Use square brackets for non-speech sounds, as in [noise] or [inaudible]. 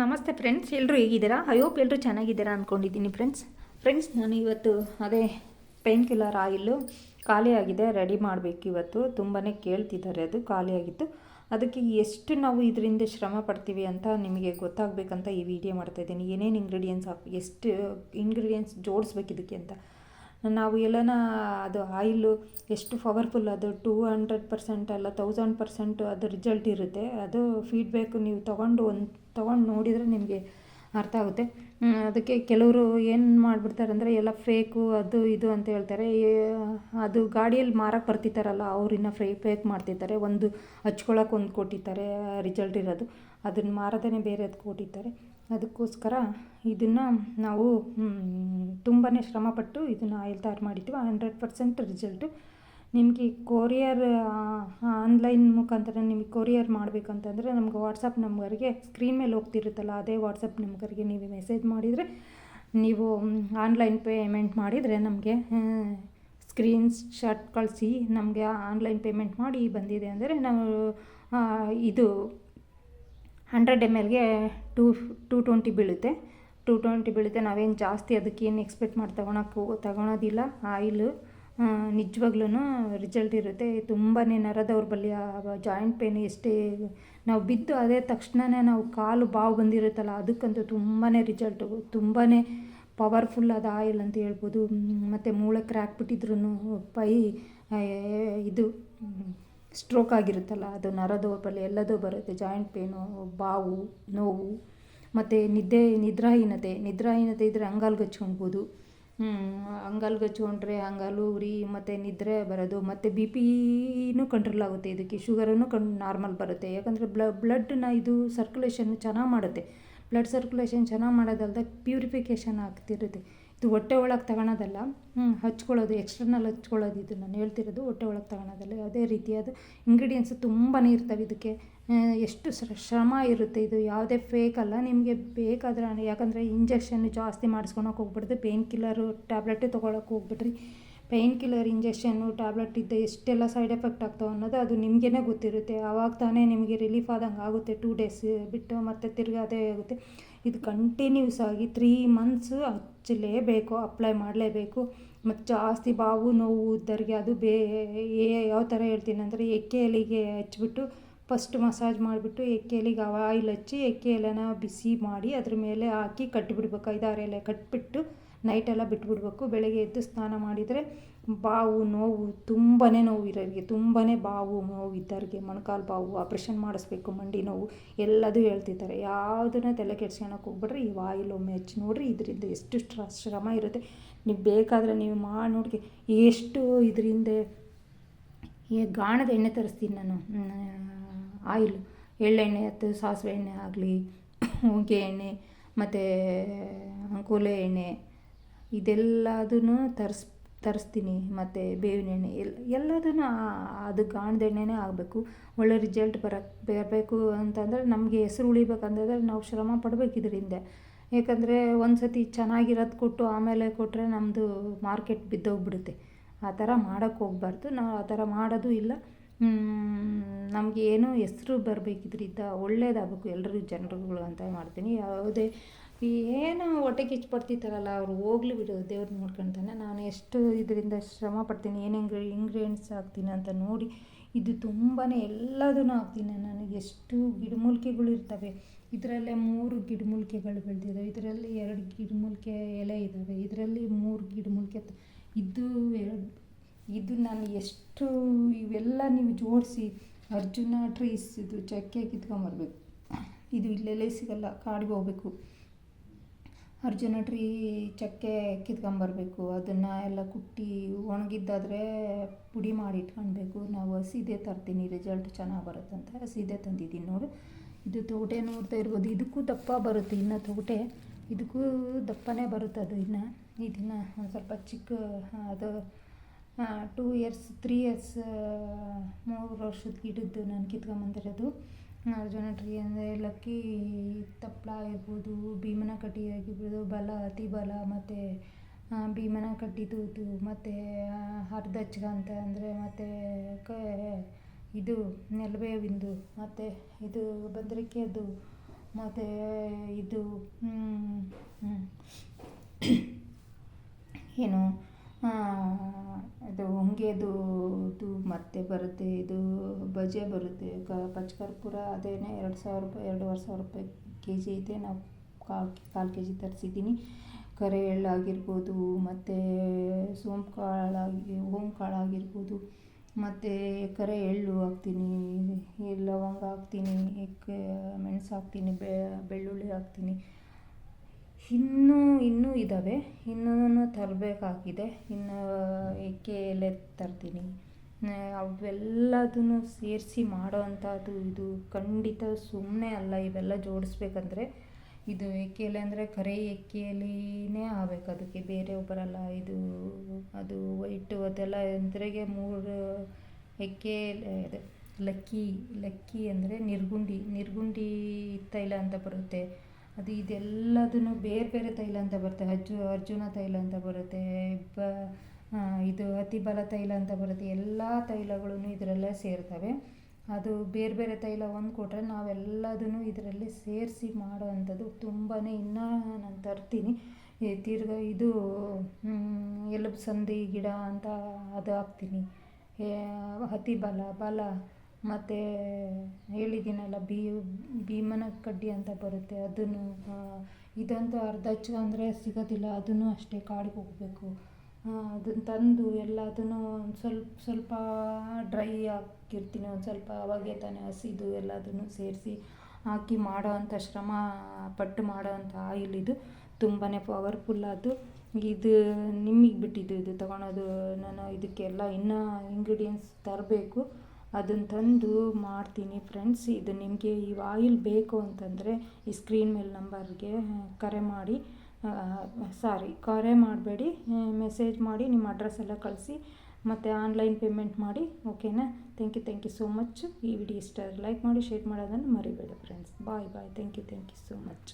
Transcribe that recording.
ನಮಸ್ತೆ ಫ್ರೆಂಡ್ಸ್ ಎಲ್ಲರೂ ಹೇಗಿದ್ದೀರಾ? ಐ ಹೋಪ್ ಎಲ್ಲರೂ ಚೆನ್ನಾಗಿದ್ದೀರಾ ಅಂದ್ಕೊಂಡಿದ್ದೀನಿ ಫ್ರೆಂಡ್ಸ್ ಫ್ರೆಂಡ್ಸ್ ನಾನು ಇವತ್ತು ಅದೇ ಪೈನ್ ಕಿಲ್ಲರ್ ಆಯಿಲು ಖಾಲಿಯಾಗಿದೆ ರೆಡಿ ಮಾಡಬೇಕು ಇವತ್ತು. ತುಂಬಾ ಕೇಳ್ತಿದ್ದಾರೆ ಅದು ಖಾಲಿಯಾಗಿತ್ತು ಅದಕ್ಕೆ ಎಷ್ಟು ನಾವು ಇದರಿಂದ ಶ್ರಮ ಪಡ್ತೀವಿ ಅಂತ ನಿಮಗೆ ಗೊತ್ತಾಗಬೇಕಂತ ಈ ವಿಡಿಯೋ ಮಾಡ್ತಾಯಿದ್ದೀನಿ ಏನೇನು ಇಂಗ್ರೀಡಿಯೆಂಟ್ಸ್ ಹಾಕಿ ಎಷ್ಟು ಇಂಗ್ರೀಡಿಯೆಂಟ್ಸ್ ಜೋಡಿಸ್ಬೇಕು ಇದಕ್ಕೆ ಅಂತ. ನಾವು ಎಲ್ಲನ ಅದು ಆಯಿಲು ಎಷ್ಟು ಪವರ್ಫುಲ್, ಅದು ಟೂ ಹಂಡ್ರೆಡ್ ಪರ್ಸೆಂಟ್ ಅಲ್ಲ, ತೌಸಂಡ್ ಪರ್ಸೆಂಟ್ ಅದು ರಿಸಲ್ಟ್ ಇರುತ್ತೆ. ಅದು ಫೀಡ್ಬ್ಯಾಕ್ ನೀವು ತೊಗೊಂಡು ಒಂದು ತೊಗೊಂಡು ನೋಡಿದರೆ ನಿಮಗೆ ಅರ್ಥ ಆಗುತ್ತೆ. ಅದಕ್ಕೆ ಕೆಲವರು ಏನು ಮಾಡಿಬಿಡ್ತಾರೆ ಅಂದರೆ ಎಲ್ಲ ಫೇಕು, ಅದು ಇದು ಅಂತ ಹೇಳ್ತಾರೆ. ಅದು ಗಾಡಿಯಲ್ಲಿ ಮಾರಕ್ಕೆ ಬರ್ತಿದ್ದಾರಲ್ಲ ಅವ್ರಿನ್ನ ಫ್ರೇ ಫೇಕ್ ಮಾಡ್ತಿದ್ದಾರೆ. ಒಂದು ಹಚ್ಕೊಳಕ್ಕೆ ಒಂದು ಕೊಟ್ಟಿದ್ದಾರೆ, ರಿಸಲ್ಟ್ ಇರೋದು. ಅದನ್ನು ಮಾರದೇ ಬೇರೆದು ಕೊಟ್ಟಿರ್ತಾರೆ ಅದಕ್ಕೋಸ್ಕರ ಇದನ್ನು ನಾವು ತುಂಬಾ ಶ್ರಮಪಟ್ಟು ಇದನ್ನು ಆಯಿಲ್ ತಯಾರು ಮಾಡಿದ್ವಿ ಹಂಡ್ರೆಡ್ ಪರ್ಸೆಂಟ್ ರಿಸಲ್ಟು ನಿಮಗೆ ಕೊರಿಯರ್ ಆನ್ಲೈನ್ ಮುಖಾಂತರ ನಿಮಗೆ ಕೊರಿಯರ್ ಮಾಡಬೇಕಂತಂದರೆ ನಮ್ಗೆ ವಾಟ್ಸಪ್ ನಂಬರ್ಗೆ ಸ್ಕ್ರೀನ್ ಮೇಲೆ ಹೋಗ್ತಿರುತ್ತಲ್ಲ, ಅದೇ ವಾಟ್ಸಪ್ ನಂಬರ್ಗೆ ನೀವು ಮೆಸೇಜ್ ಮಾಡಿದರೆ ನೀವು ಆನ್ಲೈನ್ ಪೇಮೆಂಟ್ ಮಾಡಿದರೆ ನಮಗೆ ಸ್ಕ್ರೀನ್ ಶಾಟ್ ಕಳಿಸಿ ನಮಗೆ ಆನ್ಲೈನ್ ಪೇಮೆಂಟ್ ಮಾಡಿ ಬಂದಿದೆ. ಅಂದರೆ ನಾವು ಇದು ಹಂಡ್ರೆಡ್ ಎಂ ಎಲ್ಗೆ ಟೂ ಟೂ ಟ್ವೆಂಟಿ ಬೀಳುತ್ತೆ. ಟೂ ಟ್ವೆಂಟಿ ಬೀಳುತ್ತೆ. ನಾವೇನು ಜಾಸ್ತಿ ಅದಕ್ಕೇನು ಎಕ್ಸ್ಪೆಕ್ಟ್ ಮಾಡಿ ತಗೊಳಕ್ಕೆ ತಗೊಳೋದಿಲ್ಲ. ಆಯಿಲು ನಿಜವಾಗ್ಲೂ ರಿಸಲ್ಟ್ ಇರುತ್ತೆ. ತುಂಬಾ ನರದವ್ರ ಬಳಿ ಜಾಯಿಂಟ್ ಪೇನ್ ಎಷ್ಟೇ ನಾವು ಬಿದ್ದು ಅದೇ ತಕ್ಷಣವೇ ನಾವು ಕಾಲು, ಬಾವು ಬಂದಿರುತ್ತಲ್ಲ, ಅದಕ್ಕಂತೂ ತುಂಬಾ ರಿಸಲ್ಟು ತುಂಬಾ ಪವರ್ಫುಲ್ ಆದ ಆಯಿಲ್ ಅಂತ ಹೇಳ್ಬೋದು. ಮತ್ತು ಮೂಳೆ ಕ್ರ್ಯಾಕ್ ಬಿಟ್ಟಿದ್ರು ಪೈ ಇದು ಸ್ಟ್ರೋಕ್ ಆಗಿರುತ್ತಲ್ಲ, ಅದು ನರ ಎಲ್ಲದೂ ಬರುತ್ತೆ. ಜಾಯಿಂಟ್ ಪೇನು ಬಾವು, ನೋವು, ಮತ್ತು ನಿದ್ದೆ, ನಿದ್ರಾಹೀನತೆ. ನಿದ್ರಾಹೀನತೆ ಇದ್ದರೆ ಅಂಗಾಲು ಗಚ್ಕೊಳ್ಬೋದು ಅಂಗಾಲು ಗಚ್ಕೊಂಡ್ರೆ ಅಂಗಾಲು ಉರಿ, ಮತ್ತು ನಿದ್ರೆ ಬರೋದು, ಮತ್ತು ಬಿ ಪಿನೂ ಕಂಟ್ರೋಲ್ ಆಗುತ್ತೆ. ಇದಕ್ಕೆ ಶುಗರನ್ನು ಕಣ್ ನಾರ್ಮಲ್ ಬರುತ್ತೆ. ಯಾಕಂದರೆ ಬ್ಲ ಬ್ಲಡ್ನ ಇದು ಸರ್ಕ್ಯುಲೇಷನ್ ಚೆನ್ನಾಗಿ ಮಾಡುತ್ತೆ. ಬ್ಲಡ್ ಸರ್ಕ್ಯುಲೇಷನ್ ಚೆನ್ನಾಗಿ ಮಾಡೋದಲ್ಲದೆ ಪ್ಯೂರಿಫಿಕೇಷನ್ ಆಗ್ತಿರುತ್ತೆ. ಇದು ಹೊಟ್ಟೆ ಒಳಗೆ ತಗೊಳೋದಲ್ಲ. ಹಚ್ಕೊಳ್ಳೋದು ಎಕ್ಸ್ಟರ್ನಲ್ ಹಚ್ಕೊಳ್ಳೋದು ಇದು ನಾನು ಹೇಳ್ತಿರೋದು ಹೊಟ್ಟೆ ಒಳಗೆ ತಗೊಳೋದಲ್ಲ. ಯಾವುದೇ ರೀತಿಯಾದ ಇಂಗ್ರೀಡಿಯೆಂಟ್ಸು ತುಂಬಾ ಇರ್ತವೆ ಇದಕ್ಕೆ. ಎಷ್ಟು ಶ್ರ- ಶ್ರಮ ಇರುತ್ತೆ ಇದು. ಯಾವುದೇ ಫೇಕ್ ಅಲ್ಲ. ನಿಮಗೆ ಬೇಕಾದ್ರೆ ಯಾಕಂದರೆ ಇಂಜೆಕ್ಷನ್ ಜಾಸ್ತಿ ಮಾಡಿಸ್ಕೊಳಕ್ಕೆ ಹೋಗ್ಬಿಡ್ದು. ಪೇನ್ ಕಿಲ್ಲರು ಟ್ಯಾಬ್ಲೆಟೇ ತೊಗೊಳಕ್ಕೆ ಹೋಗ್ಬಿಡ್ರಿ. ಪೇಯ್ನ್ ಕಿಲ್ಲರ್ ಇಂಜೆಕ್ಷನ್ನು, ಟ್ಯಾಬ್ಲೆಟ್ ಇದ್ದ ಎಷ್ಟೆಲ್ಲ ಸೈಡ್ ಎಫೆಕ್ಟ್ ಆಗ್ತಾವೆ ಅನ್ನೋದು ಅದು ನಿಮಗೇ ಗೊತ್ತಿರುತ್ತೆ. ಆವಾಗ ತಾನೇ ನಿಮಗೆ ರಿಲೀಫ್ ಆದಂಗೆ ಆಗುತ್ತೆ. ಟೂ ಡೇಸ್ ಬಿಟ್ಟು ಮತ್ತೆ ತಿರ್ಗಿ ಅದೇ ಆಗುತ್ತೆ. ಇದು ಕಂಟಿನ್ಯೂಸ್ ಆಗಿ ತ್ರೀ ಮಂತ್ಸು ಹಚ್ಚಲೇಬೇಕು, ಅಪ್ಲೈ ಮಾಡಲೇಬೇಕು. ಮತ್ತು ಜಾಸ್ತಿ ಬಾವು, ನೋವು ಇದ್ದವ್ರಿಗೆ ಅದು ಬೇ ಯಾವ ಥರ ಹೇಳ್ತೀನಿ ಅಂದರೆ ಎಕ್ಕೆ ಎಲೆಗೆ ಹಚ್ಬಿಟ್ಟು ಫಸ್ಟ್ ಮಸಾಜ್ ಮಾಡಿಬಿಟ್ಟು ಎಕ್ಕೆ ಎಲೆಗೆ ಆಯಿಲ್ ಹಚ್ಚಿ ಎಕ್ಕೆ ಎಲೆನ ಬಿಸಿ ಮಾಡಿ ಅದ್ರ ಮೇಲೆ ಹಾಕಿ ಕಟ್ಟಿಬಿಡ್ಬೇಕು ಐದಾರು ಎಲೆ ಕಟ್ಬಿಟ್ಟು ನೈಟೆಲ್ಲ ಬಿಟ್ಬಿಡ್ಬೇಕು. ಬೆಳಗ್ಗೆ ಎದ್ದು ಸ್ನಾನ ಮಾಡಿದರೆ ಬಾವು ನೋವು ತುಂಬಾ ನೋವು ಇರೋರಿಗೆ ತುಂಬಾ ಬಾವು ನೋವು ಇದ್ದವ್ರಿಗೆ ಮೊಣಕಾಲು ಬಾವು, ಆಪ್ರೇಷನ್ ಮಾಡಿಸ್ಬೇಕು, ಮಂಡಿ ನೋವು, ಎಲ್ಲದೂ ಹೇಳ್ತಿದ್ದಾರೆ. ಯಾವುದನ್ನ ತಲೆ ಕೆಡ್ಸ್ಕೊಳಕ್ಕೆ ಹೋಗ್ಬಿಟ್ರೆ ಈ ಆಯಿಲ್ ಒಮ್ಮೆ ಹಚ್ಚಿ ನೋಡ್ರಿ, ಇದರಿಂದ ಎಷ್ಟು ಶ್ರಮ ಇರುತ್ತೆ. ನೀವು ಬೇಕಾದರೆ ನೀವು ಮಾಡಿ ನೋಡಿ ಎಷ್ಟು ಇದರಿಂದ ಗಾಣದ ಎಣ್ಣೆ ತರಿಸ್ತೀನಿ ನಾನು. ಆಯಿಲ್, ಎಳ್ಳೆಣ್ಣೆ ಅಥವಾ ಸಾಸಿವೆ ಎಣ್ಣೆ ಆಗಲಿ ಹೊಗೆ [coughs] ಎಣ್ಣೆ, ಮತ್ತು ಅಂಕೋಲೆ ಎಣ್ಣೆ ಇದೆಲ್ಲದನ್ನು ತರಿಸ್, ತರಿಸ್ತೀನಿ. ಮತ್ತು ಬೇವಿನ ಎಣ್ಣೆ ಎಲ್ಲ ಎಲ್ಲದನ್ನು ಅದು ಗಾಣದ ಆಗಬೇಕು. ಒಳ್ಳೆ ರಿಸಲ್ಟ್ ಬರಕ್ಕೆ ಬರಬೇಕು ಅಂತಂದರೆ ನಮಗೆ ಹೆಸ್ರು ಉಳಿಬೇಕಂತಂದರೆ ನಾವು ಶ್ರಮ ಪಡ್ಬೇಕು ಇದರಿಂದ. ಯಾಕಂದರೆ ಒಂದು ಸತಿ ಚೆನ್ನಾಗಿರೋದು ಕೊಟ್ಟು ಆಮೇಲೆ ಕೊಟ್ಟರೆ ನಮ್ಮದು ಮಾರ್ಕೆಟ್ ಬಿದ್ದೋಗ್ಬಿಡುತ್ತೆ. ಆ ಥರ ಮಾಡೋಕ್ಕೆ ಹೋಗ್ಬಾರ್ದು. ನಾವು ಆ ಥರ ಮಾಡೋದು ಇಲ್ಲ. ನಮಗೆ ಏನು ಹೆಸ್ರು ಬರಬೇಕಿದ್ರಿಂದ ಒಳ್ಳೇದಾಗಬೇಕು. ಎಲ್ಲರಿಗೂ ಜನರುಗಳು ಅಂತ ಮಾಡ್ತೀನಿ. ಯಾವುದೇ ಏನು ಹೊಟ್ಟೆ ಕಿಚ್ಚು ಪಡ್ತಿರ್ತಾರಲ್ಲ, ಅವ್ರು ಹೋಗ್ಲಿ ಬಿಡು ದೇವ್ರು ನೋಡ್ಕೊಳ್ತಾನೆ ನಾನು ಎಷ್ಟು ಇದರಿಂದ ಶ್ರಮ ಪಡ್ತೀನಿ ಏನೇನು ಇಂಗ್ರಿ ಇಂಗ್ರೀಡಿಯೆಂಟ್ಸ್ ಹಾಕ್ತೀನಿ ಅಂತ ನೋಡಿ, ಇದು ತುಂಬಾ ಎಲ್ಲದನ್ನು ಹಾಕ್ತೀನಿ ನಾನು. ಎಷ್ಟು ಗಿಡಮೂಲಿಕೆಗಳು ಇರ್ತವೆ, ಇದರಲ್ಲೇ ಮೂರು ಗಿಡಮೂಲಿಕೆಗಳು ಬೆಳೆದಿದ್ದಾವೆ ಇದರಲ್ಲಿ ಎರಡು ಗಿಡಮೂಲಿಕೆ ಎಲೆ ಇದ್ದಾವೆ ಇದರಲ್ಲಿ ಮೂರು ಗಿಡಮೂಲಿಕೆ ಇದು ಎರಡು, ಇದು ನಾನು ಎಷ್ಟು ಇವೆಲ್ಲ ನೀವು ಜೋಡಿಸಿ, ಅರ್ಜುನ ಟ್ರೀಸ್ ಇದು ಚಕ್ಕೆ ಕಿತ್ಕೊಂಬರ್ಬೇಕು. ಇದು ಇಲ್ಲೆಲ್ಲೇ ಸಿಗಲ್ಲ, ಕಾಡಿಗೆ ಹೋಗ್ಬೇಕು. ಅರ್ಜುನ ಟ್ರೀ ಚಕ್ಕೆ ಕಿತ್ಕೊಂಬರ್ಬೇಕು. ಅದನ್ನು ಎಲ್ಲ ಕುಟ್ಟಿ ಒಣಗಿದ್ದಾದರೆ ಪುಡಿ ಮಾಡಿ ಇಟ್ಕೊಳ್ಬೇಕು. ನಾವು ಹಸಿದೆ ತರ್ತೀನಿ ರಿಸಲ್ಟ್ ಚೆನ್ನಾಗಿ ಬರುತ್ತಂತ. ಹಸಿದೆ ತಂದಿದ್ದೀನಿ ನೋಡು. ಇದು ತೊಗಟೆ ನೋಡ್ತಾ ಇರ್ಬೋದು. ಇದಕ್ಕೂ ದಪ್ಪ ಬರುತ್ತೆ, ಇನ್ನು ತೊಗಟೆ ಇದಕ್ಕೂ ದಪ್ಪನೇ ಬರುತ್ತೆ ಅದು ಇನ್ನು. ಇದನ್ನು ಒಂದು ಸ್ವಲ್ಪ ಚಿಕ್ಕ, ಅದು ಟೂ ಇಯರ್ಸ್ ತ್ರೀ ಇಯರ್ಸ್ ಮೂರು ವರ್ಷದ ಗಿಡದ್ದು ನಾನು ಕಿತ್ಕೊಂಬಂದಿರೋದು. ಅರ್ಜುನ ಟ್ರೀ ಅಂದರೆ ಲಕ್ಕಿ ತಪ್ಪಲ ಆಗಿರ್ಬೋದು, ಭೀಮನ ಕಟ್ಟಿ ಆಗಿರ್ಬೋದು, ಬಲ, ಅತಿ ಬಲ ಮತ್ತು ಭೀಮನ ಕಟ್ಟಿದ್ದು ಮತ್ತು ಹರ್ದಚ್ಗ ಅಂತ ಅಂದರೆ ಮತ್ತು ಕ, ಇದು ನೆಲಬೇವಿಂದು ಮತ್ತು ಇದು ಭದ್ರಿಕೆಯದು ಮತ್ತು ಇದು. [coughs] ಏನು ಇದು ಹೊಂಗೆದು ಇದು ಮತ್ತೆ ಬರುತ್ತೆ, ಇದು ಬಜೆ ಬರುತ್ತೆ. ಕ ಪಚ್ಚಕರ್ಪೂರ ಅದೇನೆ ಎರಡು ಸಾವಿರ ರೂಪಾಯಿ, ಎರಡೂವರೆ ಸಾವಿರ ರೂಪಾಯಿ ಕೆ ಜಿ ಇದೆ ನಾವು ಕಾಲು ಕಾಲು ಕೆ ಜಿ ತರಿಸಿದ್ದೀನಿ. ಕರೆ ಎಳ್ಳಾಗಿರ್ಬೋದು ಮತ್ತು ಸೋಂಪು ಕಾಳಾಗಿ ಓಮ್ ಕಾಳಾಗಿರ್ಬೋದು ಮತ್ತು ಕರೆ ಎಳ್ಳು ಹಾಕ್ತೀನಿ, ಲವಂಗ ಹಾಕ್ತೀನಿ ಮೆಣಸು ಹಾಕ್ತೀನಿ ಬೆಳ್ಳುಳ್ಳಿ ಹಾಕ್ತೀನಿ. ಇನ್ನೂ ಇನ್ನೂ ಇದ್ದಾವೆ ಇನ್ನೂ ತರಬೇಕಾಗಿದೆ. ಇನ್ನು ಎಕ್ಕೆ ಎಲೆ ತರ್ತೀನಿ? ಅವೆಲ್ಲದನ್ನು ಸೇರಿಸಿ ಮಾಡೋ ಅಂಥದ್ದು ಇದು. ಖಂಡಿತ ಸುಮ್ಮನೆ ಅಲ್ಲ, ಇವೆಲ್ಲ ಜೋಡಿಸ್ಬೇಕಂದ್ರೆ ಇದು ಎಲೆ ಅಂದರೆ ಕರೆ ಎಕ್ಕೆ ಆಗಬೇಕು. ಅದಕ್ಕೆ ಬೇರೆ ಬರಲ್ಲ ಇದು, ಅದು ವೈಟು ಅದೆಲ್ಲ ಅಂದ್ರೆಗೆ ಮೂರು ಎಕ್ಕೆ ಇದು ಲಕ್ಕಿ ಲಕ್ಕಿ ಅಂದರೆ ನಿರ್ಗುಂಡಿ ನಿರ್ಗುಂಡಿ ತೈಲ ಅಂತ ಬರುತ್ತೆ. ಅದು ಇದೆಲ್ಲದನ್ನು ಬೇರೆ ಬೇರೆ ತೈಲ ಅಂತ ಬರುತ್ತೆ. ಅಜ್ಜು ಅರ್ಜುನ ತೈಲ ಅಂತ ಬರುತ್ತೆ, ಬ ಇದು ಅತಿಬಲ ತೈಲ ಅಂತ ಬರುತ್ತೆ. ಎಲ್ಲ ತೈಲಗಳೂ ಇದರಲ್ಲೇ ಸೇರ್ತವೆ. ಅದು ಬೇರೆ ಬೇರೆ ತೈಲ ಒಂದು ಕೊಟ್ಟರೆ ನಾವೆಲ್ಲದನ್ನು ಇದರಲ್ಲಿ ಸೇರಿಸಿ ಮಾಡೋ ಅಂಥದ್ದು ತುಂಬಾ ಇನ್ನೂ ನಾನು ತರ್ತೀನಿ. ತಿರ್ಗಾ ಇದು ಎಲುಬು ಸಂದಿ ಗಿಡ ಅಂತ ಅದು ಹಾಕ್ತೀನಿ ಅತಿ ಬಲ ಬಲ. ಮತ್ತು ಹೇಳಿದ್ದೀನಲ್ಲ ಭೀಮನ ಕಡ್ಡಿ ಅಂತ ಬರುತ್ತೆ. ಅದನ್ನು ಇದಂತೂ ಅರ್ಧ ಹಚ್ಚು ಅಂದರೆ ಸಿಗೋದಿಲ್ಲ. ಅದನ್ನು ಅಷ್ಟೇ ಕಾಡಿಗೆ ಹೋಗಬೇಕು. ಅದನ್ನು ತಂದು ಎಲ್ಲದನ್ನು ಒಂದು ಸ್ವಲ್ಪ ಸ್ವಲ್ಪ ಡ್ರೈ ಹಾಕಿರ್ತೀನಿ. ಒಂದು ಸ್ವಲ್ಪ ಅವಾಗೆ ತಾನೇ ಹಸಿದು ಎಲ್ಲದನ್ನು ಸೇರಿಸಿ ಹಾಕಿ ಮಾಡೋ ಅಂಥ ಶ್ರಮ, ಪಟ್ಟು ಮಾಡೋ ಅಂಥ ಆಯಿಲ್ ಇದು. ತುಂಬಾ ಪವರ್ಫುಲ್ ಅದು. ಇದು ನಿಮಗೆ ಬಿಟ್ಟಿದ್ದು ಇದು. ತೊಗೊಳೋದು ನಾನು ಇದಕ್ಕೆಲ್ಲ ಇನ್ನೂ ಇಂಗ್ರೀಡಿಯೆಂಟ್ಸ್ ತರಬೇಕು. ಅದನ್ನು ತಂದು ಮಾಡ್ತೀನಿ ಫ್ರೆಂಡ್ಸ್ ಇದು ನಿಮಗೆ ಈ ಆಯಿಲ್ ಬೇಕು ಅಂತಂದರೆ ಈ ಸ್ಕ್ರೀನ್ ಮೇಲೆ ನಂಬರ್ಗೆ ಕರೆ ಮಾಡಿ ಸಾರಿ ಕರೆ ಮಾಡಬೇಡಿ ಮೆಸೇಜ್ ಮಾಡಿ, ನಿಮ್ಮ ಅಡ್ರೆಸ್ ಎಲ್ಲ ಕಳಿಸಿ, ಮತ್ತು ಆನ್ಲೈನ್ ಪೇಮೆಂಟ್ ಮಾಡಿ ಓಕೆನಾ thank you thank you so much ಈ ವಿಡಿಯೋ ಇಷ್ಟ ಲೈಕ್ ಮಾಡಿ ಶೇರ್ ಮಾಡೋದನ್ನು ಮರಿಬೇಡಿ friends bye bye thank you thank you so much